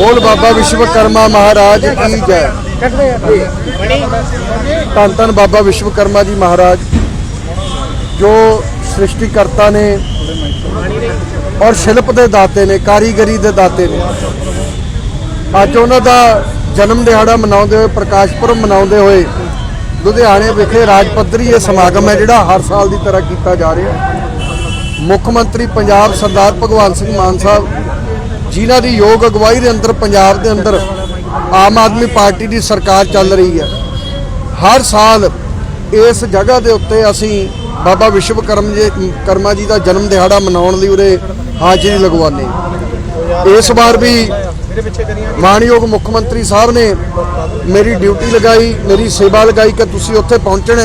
ਬੋਲ ਬਾਬਾ ਵਿਸ਼ਵਕਰਮਾ ਮਹਾਰਾਜ ਕੀ ਜੈ। ਧੰਨ ਧੰਨ ਬਾਬਾ ਵਿਸ਼ਵਕਰਮਾ ਜੀ ਮਹਾਰਾਜ, ਜੋ ਸ੍ਰਿਸ਼ਟੀਕਰਤਾ ਨੇ ਔਰ ਸ਼ਿਲਪ ਦੇ ਦਾਤੇ ਨੇ, ਕਾਰੀਗਰੀ ਦੇ ਦਾਤੇ ਨੇ। ਅੱਜ ਉਹਨਾਂ ਦਾ ਜਨਮ ਦਿਹਾੜਾ ਮਨਾਉਂਦੇ ਹੋਏ, ਪ੍ਰਕਾਸ਼ ਪੁਰਬ ਮਨਾਉਂਦੇ ਹੋਏ, ਲੁਧਿਆਣੇ ਵਿਖੇ ਰਾਜ ਪੱਧਰੀ ਇਹ ਸਮਾਗਮ ਹੈ, ਜਿਹੜਾ ਹਰ ਸਾਲ ਦੀ ਤਰ੍ਹਾਂ ਕੀਤਾ ਜਾ ਰਿਹਾ ਮੁੱਖ ਮੰਤਰੀ ਪੰਜਾਬ ਸਰਦਾਰ ਭਗਵੰਤ ਸਿੰਘ ਮਾਨ ਸਾਹਿਬ ਜਿਨ੍ਹਾਂ ਦੀ ਯੋਗ ਅਗਵਾਈ ਦੇ ਅੰਦਰ, ਪੰਜਾਬ ਦੇ ਅੰਦਰ ਆਮ ਆਦਮੀ ਪਾਰਟੀ ਦੀ ਸਰਕਾਰ ਚੱਲ ਰਹੀ ਹੈ ਹਰ ਸਾਲ ਇਸ ਜਗ੍ਹਾ ਦੇ ਉੱਤੇ ਅਸੀਂ ਬਾਬਾ ਵਿਸ਼ਵਕਰਮ ਜੀ, ਕਰਮਾ ਜੀ ਦਾ ਜਨਮ ਦਿਹਾੜਾ ਮਨਾਉਣ ਲਈ ਉਰੇ ਹਾਜ਼ਰੀ ਲਗਵਾਉਂਦੇ ਹਾਂ। ਇਸ ਵਾਰ ਵੀ ਮਾਨਯੋਗ ਮੁੱਖ ਮੰਤਰੀ ਸਾਹਿਬ ਨੇ ਮੇਰੀ ਡਿਊਟੀ ਲਗਾਈ, ਮੇਰੀ ਸੇਵਾ ਲਗਾਈ ਕਿ ਤੁਸੀਂ ਉੱਥੇ ਪਹੁੰਚਣਾ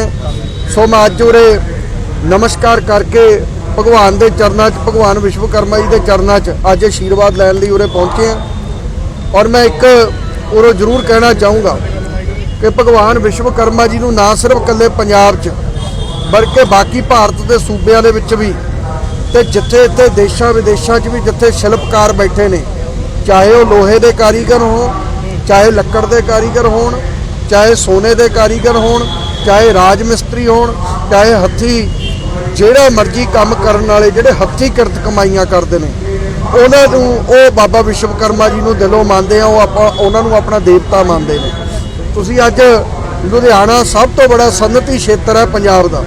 ਸੋ ਮੈਂ ਅੱਜ ਉਰੇ ਨਮਸਕਾਰ ਕਰਕੇ ਭਗਵਾਨ ਦੇ ਚਰਨਾਂ 'ਚ, ਭਗਵਾਨ ਵਿਸ਼ਵਕਰਮਾ ਜੀ ਦੇ ਚਰਨਾਂ 'ਚ ਅੱਜ ਆਸ਼ੀਰਵਾਦ ਲੈਣ ਲਈ ਉਰੇ ਪਹੁੰਚੇ ਹਾਂ। ਔਰ ਮੈਂ ਇੱਕ ਉਰੋਂ ਜ਼ਰੂਰ ਕਹਿਣਾ ਚਾਹੂੰਗਾ ਕਿ ਭਗਵਾਨ ਵਿਸ਼ਵਕਰਮਾ ਜੀ ਨੂੰ ਨਾ ਸਿਰਫ ਇਕੱਲੇ ਪੰਜਾਬ 'ਚ, ਬਲਕਿ ਬਾਕੀ ਭਾਰਤ ਦੇ ਸੂਬਿਆਂ ਦੇ ਵਿੱਚ ਵੀ ਤੇ ਜਿੱਥੇ ਇੱਥੇ ਦੇਸ਼ਾਂ ਵਿਦੇਸ਼ਾਂ 'ਚ ਵੀ ਜਿੱਥੇ ਸ਼ਿਲਪਕਾਰ ਬੈਠੇ ਨੇ, ਚਾਹੇ ਉਹ ਲੋਹੇ ਦੇ ਕਾਰੀਗਰ ਹੋਣ, ਚਾਹੇ ਲੱਕੜ ਦੇ ਕਾਰੀਗਰ ਹੋਣ, ਚਾਹੇ ਸੋਨੇ ਦੇ ਕਾਰੀਗਰ ਹੋਣ, ਚਾਹੇ ਰਾਜ ਮਿਸਤਰੀ ਹੋਣ, ਚਾਹੇ ਹੱਥੀ ਜਿਹੜਾ ਮਰਜ਼ੀ ਕੰਮ ਕਰਨ ਵਾਲੇ ਜਿਹੜੇ ਹੱਥੀ ਕਿਰਤ ਕਮਾਈਆਂ ਕਰਦੇ ਨੇ, ਉਹਨਾਂ ਨੂੰ ਉਹ ਬਾਬਾ ਵਿਸ਼ਵਕਰਮਾ ਜੀ ਨੂੰ ਦਿਲੋਂ ਮੰਨਦੇ ਆ, ਉਹ ਆਪਾਂ, ਉਹਨਾਂ ਨੂੰ ਆਪਣਾ ਦੇਵਤਾ ਮੰਨਦੇ ਨੇ। ਤੁਸੀਂ ਅੱਜ ਲੁਧਿਆਣਾ ਸਭ ਤੋਂ ਬੜਾ ਸਨਅਤੀ ਖੇਤਰ ਹੈ ਪੰਜਾਬ ਦਾ।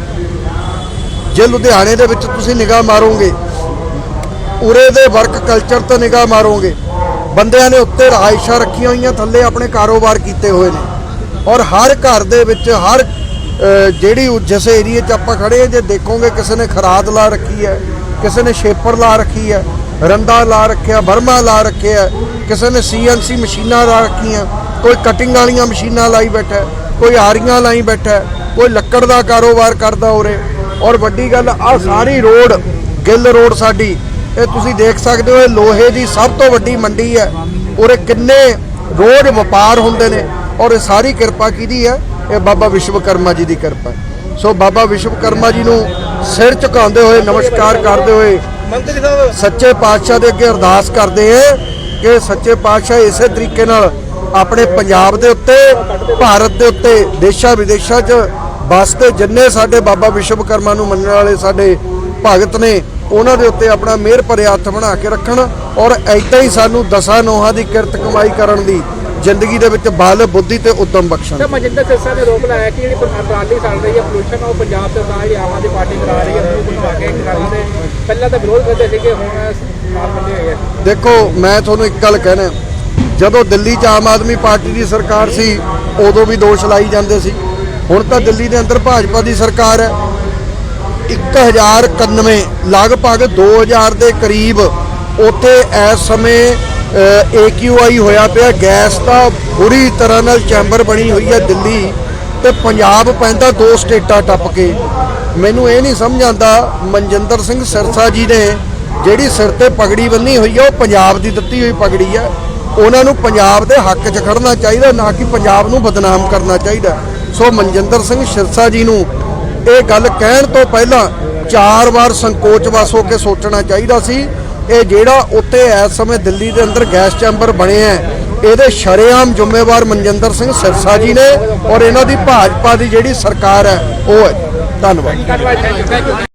ਜੇ ਲੁਧਿਆਣੇ ਦੇ ਵਿੱਚ ਤੁਸੀਂ ਨਿਗਾਹ ਮਾਰੋਗੇ, ਉਰੇ ਦੇ ਵਰਕ ਕਲਚਰ ਤੇ ਨਿਗਾਹ ਮਾਰੋਗੇ, ਬੰਦਿਆਂ ਨੇ ਉੱਤੇ ਰਹਾਇਸ਼ਾਂ ਰੱਖੀਆਂ ਹੋਈਆਂ, ਥੱਲੇ ਆਪਣੇ ਕਾਰੋਬਾਰ ਕੀਤੇ ਹੋਏ ਨੇ। ਔਰ ਹਰ ਘਰ ਦੇ ਵਿੱਚ, ਹਰ ਜਿਹੜੀ ਜਿਸ ਏਰੀਏ 'ਚ ਆਪਾਂ ਖੜੇ ਹਾਂ, ਜੇ ਦੇਖੋਗੇ ਕਿਸੇ ਨੇ ਖਰਾਦ ਲਾ ਰੱਖੀ ਹੈ, ਕਿਸੇ ਨੇ ਸ਼ੇਪਰ ਲਾ ਰੱਖੀ ਹੈ ਰੰਦਾ ਲਾ ਰੱਖਿਆ ਬਰਮਾ ਲਾ ਰੱਖਿਆ ਕਿਸੇ ਨੇ ਸੀਐਨਸੀ ਮਸ਼ੀਨਾਂ ਲਾ ਰੱਖੀਆਂ, ਕੋਈ ਕਟਿੰਗ ਵਾਲੀਆਂ ਮਸ਼ੀਨਾਂ ਲਾਈ ਬੈਠਾ ਕੋਈ ਆਰੀਆਂ ਲਾਈ ਬੈਠਾ ਕੋਈ ਲੱਕੜ ਦਾ ਕਾਰੋਬਾਰ ਕਰਦਾ ਉਰੇ। ਔਰ ਵੱਡੀ ਗੱਲ ਆ ਸਾਰੀ ਰੋਡ, ਗਿੱਲ ਰੋਡ ਸਾਡੀ, ਇਹ ਤੁਸੀਂ ਦੇਖ ਸਕਦੇ ਹੋ, ਇਹ ਲੋਹੇ ਦੀ ਸਭ ਤੋਂ ਵੱਡੀ ਮੰਡੀ ਹੈ। ਉਰੇ ਕਿੰਨੇ ਰੋਜ਼ ਵਪਾਰ ਹੁੰਦੇ ਨੇ, ਔਰ ਇਹ ਸਾਰੀ ਕਿਰਪਾ ਕਿਹਦੀ ਹੈ? ਇਹ ਬਾਬਾ ਵਿਸ਼ਵਕਰਮਾ ਜੀ ਦੀ ਕਿਰਪਾ। ਸੋ ਬਾਬਾ ਵਿਸ਼ਵਕਰਮਾ ਜੀ ਨੂੰ ਸਿਰ ਝੁਕਾਉਂਦੇ ਹੋਏ ਨਮਸਕਾਰ ਕਰਦੇ ਹੋਏ ਮੰਤਰੀ ਸਾਹਿਬ ਸੱਚੇ ਪਾਤਸ਼ਾਹ ਦੇ ਅੱਗੇ ਅਰਦਾਸ ਕਰਦੇ ਹਾਂ ਕਿ ਸੱਚੇ ਪਾਤਸ਼ਾਹ ਇਸੇ ਤਰੀਕੇ ਨਾਲ ਆਪਣੇ ਪੰਜਾਬ ਦੇ ਉੱਤੇ ਭਾਰਤ ਦੇ ਉੱਤੇ ਦੇਸ਼ਾਂ ਵਿਦੇਸ਼ਾਂ 'ਚ ਵਸਦੇ ਜਿੰਨੇ ਸਾਡੇ ਬਾਬਾ ਵਿਸ਼ਵਕਰਮਾ ਨੂੰ ਮੰਨਣ ਵਾਲੇ ਸਾਡੇ ਭਗਤ ਨੇ ਉਹਨਾਂ ਦੇ ਉੱਤੇ ਆਪਣਾ ਮਿਹਰ ਭਰੇ ਹੱਥ ਬਣਾ ਕੇ ਰੱਖਣ ਔਰ ਐਦਾਂ ਹੀ ਸਾਨੂੰ ਦਸਾਂ ਨੋਹਾਂ ਦੀ ਕਿਰਤ ਕਮਾਈ ਕਰਨ ਦੀ ਜ਼ਿੰਦਗੀ ਦੇ ਵਿੱਚ ਬਲ ਬੁੱਧੀ ਤੇ ਉਦਮ ਬਖਸ਼ਣ। ਸਰ ਮਨਜਿੰਦਰ ਸਿਰਸਾ ਨੇ ਰੋਕ ਲਾਇਆ ਕਿ ਜਿਹੜੀ ਪਰਾਲੀ ਚੱਲ ਰਹੀ ਹੈ ਪੋਲੂਸ਼ਨ ਉਹ ਪੰਜਾਬ ਤੇ ਤਾਂ ਹੀ ਆਮ ਆਦਮੀ ਪਾਰਟੀ ਕਰਾ ਰਹੀ ਹੈ ਉਹਨੂੰ ਬੁਲਵਾ ਕੇ ਕਰਾ ਰਹੇ ਪਹਿਲਾਂ ਤਾਂ ਵਿਰੋਧ ਕਰਦੇ ਸੀਗੇ ਹੁਣ ਨਾਲ ਬੰਦੇ ਹੋਏ ਆ। ਦੇਖੋ ਮੈਂ ਤੁਹਾਨੂੰ ਇੱਕ ਗੱਲ ਕਹਿਣਾ ਜਦੋਂ ਦਿੱਲੀ 'ਚ ਆਮ ਆਦਮੀ ਪਾਰਟੀ ਦੀ ਸਰਕਾਰ ਸੀ ਉਦੋਂ ਵੀ ਦੋਸ਼ ਲਾਈ ਜਾਂਦੇ ਸੀ। ਹੁਣ ਤਾਂ ਦਿੱਲੀ ਦੇ ਅੰਦਰ ਭਾਜਪਾ ਦੀ ਸਰਕਾਰ ਹੈ। 1091 ਲਗਭਗ 2000 ਦੇ ਕਰੀਬ ਉੱਥੇ ਇਸ ਸਮੇਂ ਏਕਿਊਆਈ ਹੋਇਆ ਪਿਆ। ਗੈਸ ਦਾ ਬੁਰੀ ਤਰ੍ਹਾਂ ਨਾਲ ਚੈਂਬਰ ਬਣੀ ਹੋਈ ਹੈ ਦਿੱਲੀ ਤੇ ਪੰਜਾਬ ਪੈਂਦਾ ਦੋ ਸਟੇਟਾਂ ਟੱਪ ਕੇ। ਮੈਨੂੰ ਇਹ ਨਹੀਂ ਸਮਝ ਆਉਂਦਾ, ਮਨਜਿੰਦਰ ਸਿੰਘ ਸਿਰਸਾ ਜੀ ਨੇ ਜਿਹੜੀ ਸਿਰ ਤੇ ਪਗੜੀ ਬੰਨੀ ਹੋਈ ਹੈ ਉਹ ਪੰਜਾਬ ਦੀ ਦਿੱਤੀ ਹੋਈ ਪਗੜੀ ਹੈ ਉਹਨਾਂ ਨੂੰ ਪੰਜਾਬ ਦੇ ਹੱਕ 'ਚ ਖੜਨਾ ਚਾਹੀਦਾ, ਨਾ ਕਿ ਪੰਜਾਬ ਨੂੰ ਬਦਨਾਮ ਕਰਨਾ ਚਾਹੀਦਾ। ਸੋ ਮਨਜਿੰਦਰ ਸਿੰਘ ਸਿਰਸਾ ਜੀ ਨੂੰ ਇਹ ਗੱਲ ਕਹਿਣ ਤੋਂ ਪਹਿਲਾਂ ਚਾਰ ਵਾਰ ਸੰਕੋਚ ਵਸ ਹੋ ਕੇ ਸੋਚਣਾ ਚਾਹੀਦਾ ਸੀ। ਇਹ ਜਿਹੜਾ ਉੱਤੇ ਇਸ ਸਮੇਂ ਦਿੱਲੀ ਦੇ ਅੰਦਰ ਗੈਸ ਚੈਂਬਰ ਬਣੇ ਹੈ, ਇਹਦੇ ਸ਼ਰੇਆਮ ਜ਼ਿੰਮੇਵਾਰ ਮਨਜਿੰਦਰ ਸਿੰਘ ਸਿਰਸਾ ਜੀ ਨੇ ਔਰ ਇਹਨਾਂ ਦੀ ਭਾਜਪਾ ਦੀ ਜਿਹੜੀ ਸਰਕਾਰ ਹੈ, ਉਹ ਹੈ। ਧੰਨਵਾਦ।